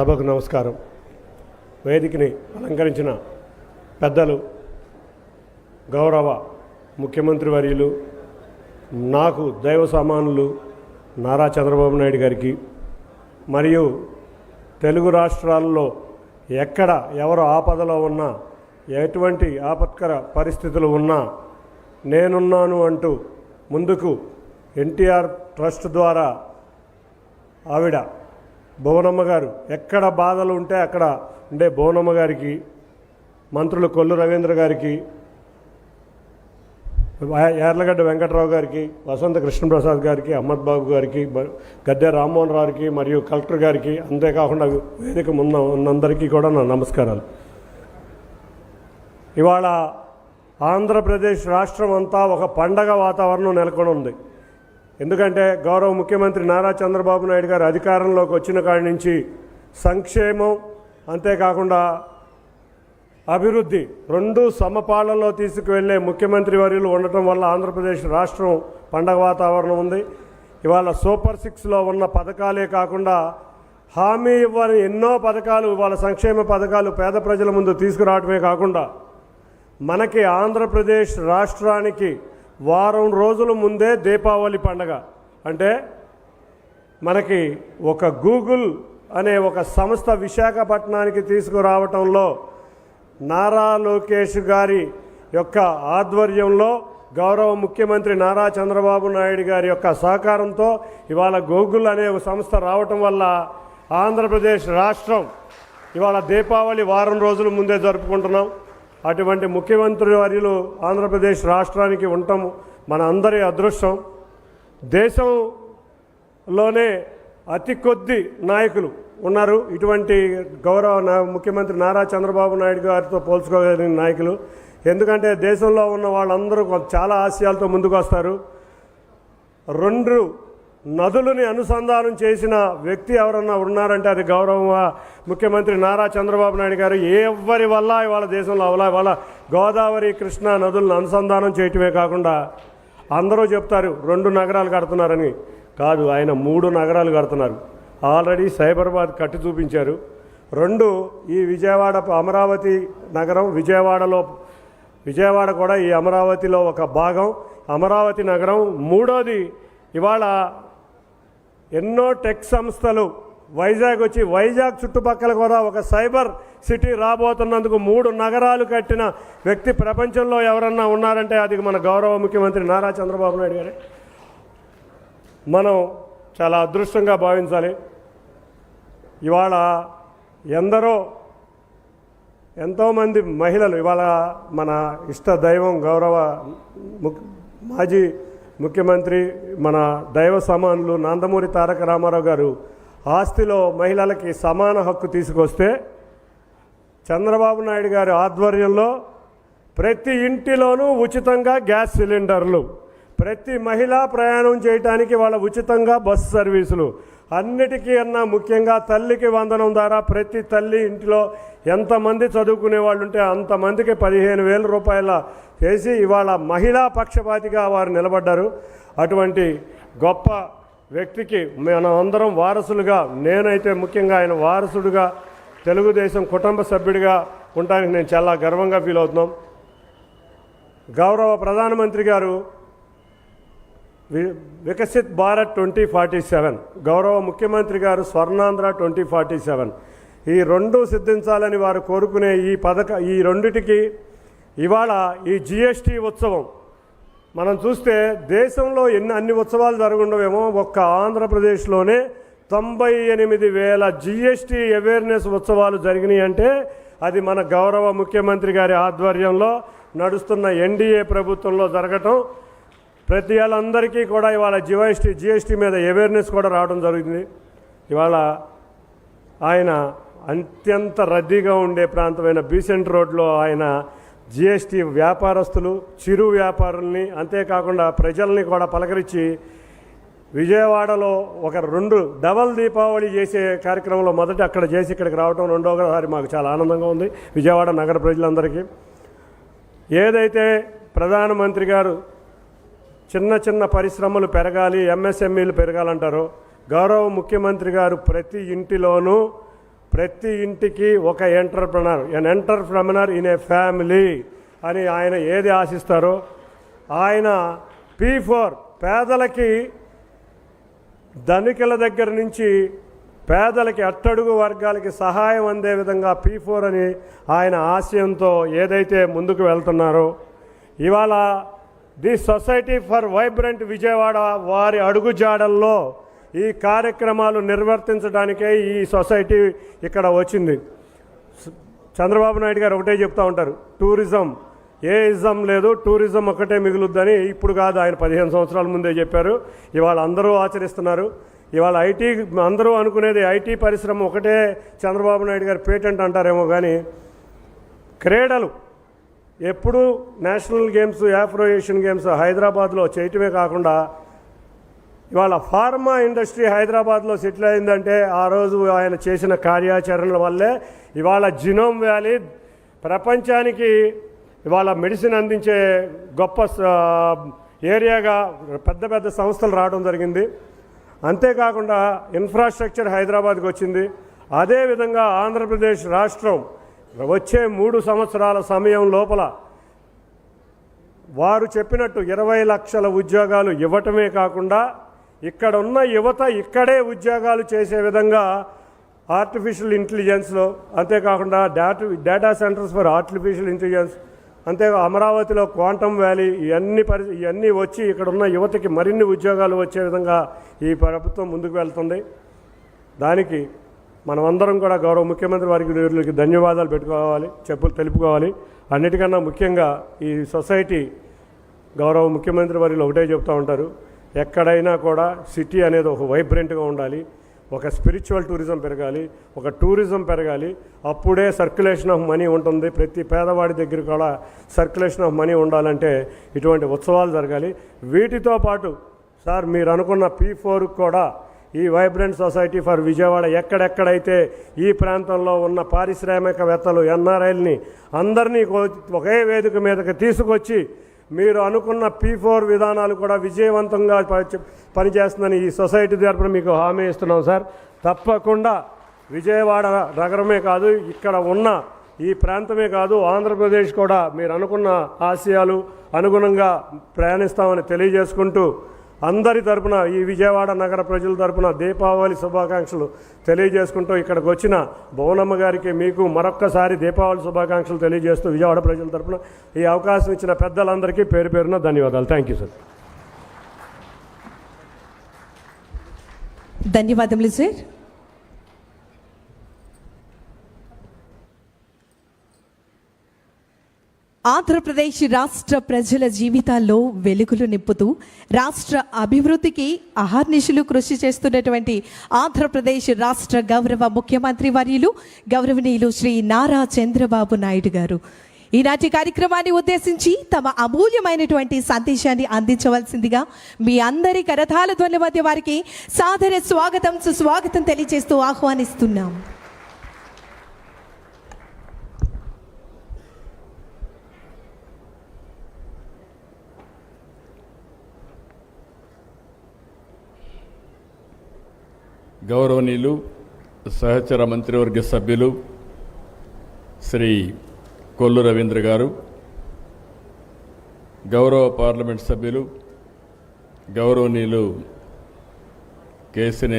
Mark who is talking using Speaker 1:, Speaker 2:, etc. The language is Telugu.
Speaker 1: సభకు నమస్కారం. వేదికని అలంకరించిన పెద్దలు గౌరవ ముఖ్యమంత్రి వర్యులు నాకు దైవ సమానులు నారా చంద్రబాబు నాయుడు గారికి మరియు తెలుగు రాష్ట్రాల్లో ఎక్కడ ఎవరు ఆపదలో ఉన్నా ఎటువంటి ఆపత్కర పరిస్థితులు ఉన్నా నేనున్నాను అంటూ ముందుకు ఎన్టీఆర్ ట్రస్ట్ ద్వారా ఆవిడ భువనమ్మ గారు ఎక్కడ బాధలు ఉంటే అక్కడ ఉండే భువనమ్మ గారికి మంత్రులు కొల్లు రవీంద్ర గారికి యార్లగడ్డ వెంకట్రావు గారికి వసంత కృష్ణప్రసాద్ గారికి అహ్మద్ బాబు గారికి గద్దె రామ్మోహన్ రావుకి మరియు కలెక్టర్ గారికి అంతేకాకుండా వేదిక ముందు ఉన్నందరికీ కూడా నా నమస్కారాలు. ఇవాళ ఆంధ్రప్రదేశ్ రాష్ట్రం అంతా ఒక పండగ వాతావరణం నెలకొని ఉంది. ఎందుకంటే గౌరవ ముఖ్యమంత్రి నారా చంద్రబాబు నాయుడు గారు అధికారంలోకి వచ్చిన కాడి నుంచి సంక్షేమం అంతేకాకుండా అభివృద్ధి రెండు సమపాలనలో తీసుకువెళ్ళే ముఖ్యమంత్రి వర్యులు ఉండటం వల్ల ఆంధ్రప్రదేశ్ రాష్ట్రం పండగ వాతావరణం ఉంది. ఇవాళ సూపర్ సిక్స్లో ఉన్న పథకాలే కాకుండా హామీ ఇవ్వని ఎన్నో పథకాలు ఇవాళ సంక్షేమ పథకాలు పేద ప్రజల ముందు తీసుకురావడమే కాకుండా మనకి ఆంధ్రప్రదేశ్ రాష్ట్రానికి వారం రోజుల ముందే దీపావళి పండగ. అంటే మనకి ఒక గూగుల్ అనే ఒక సంస్థ విశాఖపట్నానికి తీసుకురావటంలో నారా లోకేష్ గారి యొక్క ఆధ్వర్యంలో గౌరవ ముఖ్యమంత్రి నారా చంద్రబాబు నాయుడు గారి యొక్క సహకారంతో ఇవాళ గూగుల్ అనే ఒక సంస్థ రావటం వల్ల ఆంధ్రప్రదేశ్ రాష్ట్రం ఇవాళ దీపావళి వారం రోజుల ముందే జరుపుకుంటున్నాం. అటువంటి ముఖ్యమంత్రి వర్యులు ఆంధ్రప్రదేశ్ రాష్ట్రానికి ఉండటం మన అందరి అదృష్టం. దేశంలోనే అతి కొద్ది నాయకులు ఉన్నారు. ఇటువంటి గౌరవ ముఖ్యమంత్రి నారా చంద్రబాబు నాయుడు గారితో పోల్చుకోగలిగిన నాయకులు. ఎందుకంటే దేశంలో ఉన్న వాళ్ళందరూ చాలా ఆశయాలతో ముందుకు వస్తారు రెండు నదులని అనుసంధానం చేసిన వ్యక్తి ఎవరన్నా ఉన్నారంటే అది గౌరవ ముఖ్యమంత్రి నారా చంద్రబాబు నాయుడు గారు. ఎవరి వల్ల ఇవాళ దేశంలో అవలా ఇవాళ గోదావరి కృష్ణా నదులను అనుసంధానం చేయటమే కాకుండా అందరూ చెప్తారు రెండు నగరాలు కడుతున్నారని. కాదు ఆయన మూడు నగరాలు కడుతున్నారు. ఆల్రెడీ సైబరాబాద్ కట్టి చూపించారు. రెండు ఈ విజయవాడ అమరావతి నగరం విజయవాడలో విజయవాడ కూడా ఈ అమరావతిలో ఒక భాగం. అమరావతి నగరం మూడోది ఇవాళ ఎన్నో టెక్ సంస్థలు వైజాగ్ వచ్చి వైజాగ్ చుట్టుపక్కల కూడా ఒక సైబర్ సిటీ రాబోతున్నందుకు మూడు నగరాలు కట్టిన వ్యక్తి ప్రపంచంలో ఎవరన్నా ఉన్నారంటే అది మన గౌరవ ముఖ్యమంత్రి నారా చంద్రబాబు నాయుడు గారే. మనం చాలా అదృష్టంగా భావించాలి. ఇవాళ ఎందరో ఎంతోమంది మహిళలు ఇవాళ మన ఇష్ట దైవం గౌరవ మాజీ ముఖ్యమంత్రి మన దైవ సమానులు నందమూరి తారక రామారావు గారు ఆస్తిలో మహిళలకి సమాన హక్కు తీసుకొస్తే చంద్రబాబు నాయుడు గారి ఆధ్వర్యంలో ప్రతి ఇంటిలోనూ ఉచితంగా గ్యాస్ సిలిండర్లు ప్రతి మహిళ ప్రయాణం చేయడానికి వాళ్ళ ఉచితంగా బస్సు సర్వీసులు అన్నిటికీ అన్నా ముఖ్యంగా తల్లికి వందనం ద్వారా ప్రతి తల్లి ఇంటిలో ఎంతమంది చదువుకునే వాళ్ళు ఉంటే అంతమందికి పదిహేను వేల రూపాయల చేసి ఇవాళ మహిళా పక్షపాతిగా వారు నిలబడ్డారు. అటువంటి గొప్ప వ్యక్తికి మనం అందరం వారసులుగా నేనైతే ముఖ్యంగా ఆయన వారసుడుగా తెలుగుదేశం కుటుంబ సభ్యుడిగా ఉండడానికి నేను చాలా గర్వంగా ఫీల్ అవుతున్నాం. గౌరవ ప్రధానమంత్రి గారు Viksit Bharat twenty forty seven గౌరవ ముఖ్యమంత్రి గారు స్వర్ణాంధ్ర ట్వంటీ ఫార్టీ సెవెన్ ఈ రెండు సిద్ధించాలని వారు కోరుకునే ఈ పథక ఈ రెండిటికి ఇవాళ ఈ జిఎస్టీ ఉత్సవం. మనం చూస్తే దేశంలో ఎన్ని అన్ని ఉత్సవాలు జరుగుండవేమో ఒక్క ఆంధ్రప్రదేశ్లోనే తొంభై ఎనిమిది వేల జిఎస్టీ అవేర్నెస్ ఉత్సవాలు జరిగినాయి అంటే అది మన గౌరవ ముఖ్యమంత్రి గారి ఆధ్వర్యంలో నడుస్తున్న ఎన్డీఏ ప్రభుత్వంలో జరగటం ప్రతి వాళ్ళందరికీ కూడా ఇవాళ జిఎస్టీ జిఎస్టీ మీద అవేర్నెస్ కూడా రావడం జరుగుతుంది. ఇవాళ ఆయన అత్యంత రద్దీగా ఉండే ప్రాంతమైన బీసెంట్ రోడ్లో ఆయన జిఎస్టీ వ్యాపారస్తులు చిరు వ్యాపారుల్ని అంతేకాకుండా ప్రజల్ని కూడా పలకరించి విజయవాడలో ఒక రెండు డబల్ దీపావళి చేసే కార్యక్రమంలో మొదట అక్కడ చేసి ఇక్కడికి రావడం రెండోసారి మాకు చాలా ఆనందంగా ఉంది. విజయవాడ నగర ప్రజలందరికీ. ఏదైతే ప్రధానమంత్రి గారు చిన్న చిన్న పరిశ్రమలు పెరగాలి ఎంఎస్ఎంఈలు పెరగాలంటారు. గౌరవ ముఖ్యమంత్రి గారు ప్రతి ఇంటిలోనూ ప్రతి ఇంటికి ఒక entrepreneur. An entrepreneur in a family అని ఆయన ఏది ఆశిస్తారో ఆయన పీ ఫోర్ పేదలకి ధనికుల దగ్గర నుంచి పేదలకి అట్టడుగు వర్గాలకి సహాయం అందే విధంగా పీ ఫోర్ అని ఆయన ఆశయంతో ఏదైతే ముందుకు వెళ్తున్నారో ఇవాళ the society for vibrant Vijayawada వారి అడుగుజాడల్లో ఈ కార్యక్రమాలు నిర్వర్తించడానికే ఈ సొసైటీ ఇక్కడ వచ్చింది. చంద్రబాబు నాయుడు గారు ఒకటే చెప్తా ఉంటారు టూరిజం ఏ ఇజం లేదు టూరిజం ఒకటే మిగులుద్దని ఇప్పుడు కాదు ఆయన పదిహేను సంవత్సరాల ముందే చెప్పారు. ఇవాళ అందరూ ఆచరిస్తున్నారు. ఇవాళ ఐటీ అందరూ అనుకునేది ఐటీ పరిశ్రమ ఒకటే చంద్రబాబు నాయుడు గారు పేటెంట్ అంటారేమో కానీ క్రీడలు ఎప్పుడూ national games Afro Asian games హైదరాబాద్లో చేయటమే కాకుండా ఇవాళ ఫార్మా ఇండస్ట్రీ హైదరాబాద్లో సెటిల్ అయిందంటే ఆ రోజు ఆయన చేసిన కార్యాచరణల వల్లే ఇవాళ జినోమ్ వ్యాలీ ప్రపంచానికి ఇవాళ మెడిసిన్ అందించే గొప్ప ఏరియాగా పెద్ద పెద్ద సంస్థలు రావడం జరిగింది. అంతేకాకుండా ఇన్ఫ్రాస్ట్రక్చర్ హైదరాబాద్కి వచ్చింది. అదేవిధంగా ఆంధ్రప్రదేశ్ రాష్ట్రం వచ్చే మూడు సంవత్సరాల సమయం లోపల వారు చెప్పినట్టు ఇరవై లక్షల ఉద్యోగాలు ఇవ్వటమే కాకుండా ఇక్కడ ఉన్న యువత ఇక్కడే ఉద్యోగాలు చేసే విధంగా ఆర్టిఫిషియల్ ఇంటెలిజెన్స్లో అంతేకాకుండా data data centres for artificial intelligence అంతే అమరావతిలో క్వాంటమ్ వ్యాలీ ఇవన్నీ పరి ఇవన్నీ వచ్చి ఇక్కడ ఉన్న యువతకి మరిన్ని ఉద్యోగాలు వచ్చే విధంగా ఈ ప్రభుత్వం ముందుకు వెళ్తుంది. దానికి మనమందరం కూడా గౌరవ ముఖ్యమంత్రి వారికి వీరికి ధన్యవాదాలు పెట్టుకోవాలి చెప్పులు తెలుపుకోవాలి. అన్నిటికన్నా ముఖ్యంగా ఈ సొసైటీ గౌరవ ముఖ్యమంత్రి వారిలో ఒకటే చెప్తూ ఉంటారు. ఎక్కడైనా కూడా సిటీ అనేది ఒక వైబ్రెంట్గా ఉండాలి. ఒక స్పిరిచువల్ టూరిజం పెరగాలి. ఒక టూరిజం పెరగాలి. అప్పుడే సర్క్యులేషన్ ఆఫ్ మనీ ఉంటుంది. ప్రతి పేదవాడి దగ్గర కూడా సర్క్యులేషన్ ఆఫ్ మనీ ఉండాలంటే ఇటువంటి ఉత్సవాలు జరగాలి. వీటితో పాటు సార్ మీరు అనుకున్న పీ ఫోర్కి కూడా ఈ వైబ్రెంట్ సొసైటీ ఫర్ విజయవాడ ఎక్కడెక్కడైతే ఈ ప్రాంతంలో ఉన్న పారిశ్రామికవేత్తలు ఎన్ఆర్ఐల్ని అందరినీ ఒకే వేదిక మీదకి తీసుకొచ్చి మీరు అనుకున్న పీ ఫోర్ విధానాలు కూడా విజయవంతంగా పనిచేస్తుందని ఈ సొసైటీ తరపున మీకు హామీ ఇస్తున్నాం సార్. తప్పకుండా విజయవాడ నగరమే కాదు ఇక్కడ ఉన్న ఈ ప్రాంతమే కాదు ఆంధ్రప్రదేశ్ కూడా మీరు అనుకున్న ఆశయాలు అనుగుణంగా ప్రయాణిస్తామని తెలియజేసుకుంటూ అందరి తరపున ఈ విజయవాడ నగర ప్రజల తరపున దీపావళి శుభాకాంక్షలు తెలియజేసుకుంటూ ఇక్కడికి వచ్చిన భువనమ్మ గారికి మీకు మరొక్కసారి దీపావళి శుభాకాంక్షలు తెలియజేస్తూ విజయవాడ ప్రజల తరపున ఈ అవకాశం ఇచ్చిన పెద్దలందరికీ పేరు పేరున ధన్యవాదాలు. థ్యాంక్ యూ సార్
Speaker 2: ధన్యవాదములు సార్ ఆంధ్రప్రదేశ్ రాష్ట్ర ప్రజల జీవితాల్లో వెలుగులు నింపుతూ రాష్ట్ర అభివృద్ధికి అహర్నిశలు కృషి చేస్తున్నటువంటి ఆంధ్రప్రదేశ్ రాష్ట్ర గౌరవ ముఖ్యమంత్రి వర్యులు గౌరవనీయులు శ్రీ నారా చంద్రబాబు నాయుడు గారు. ఈనాటి కార్యక్రమాన్ని ఉద్దేశించి తమ అమూల్యమైనటువంటి సందేశాన్ని అందించవలసిందిగా మీ అందరి కరతాల ధ్వని మధ్య వారికి సాదర స్వాగతం సుస్వాగతం తెలియజేస్తూ ఆహ్వానిస్తున్నాం.
Speaker 3: గౌరవనీయులు సహచర మంత్రివర్గ సభ్యులు శ్రీ కొల్లు రవీంద్ర గారు గౌరవ పార్లమెంట్ సభ్యులు గౌరవనీయులు కేసినే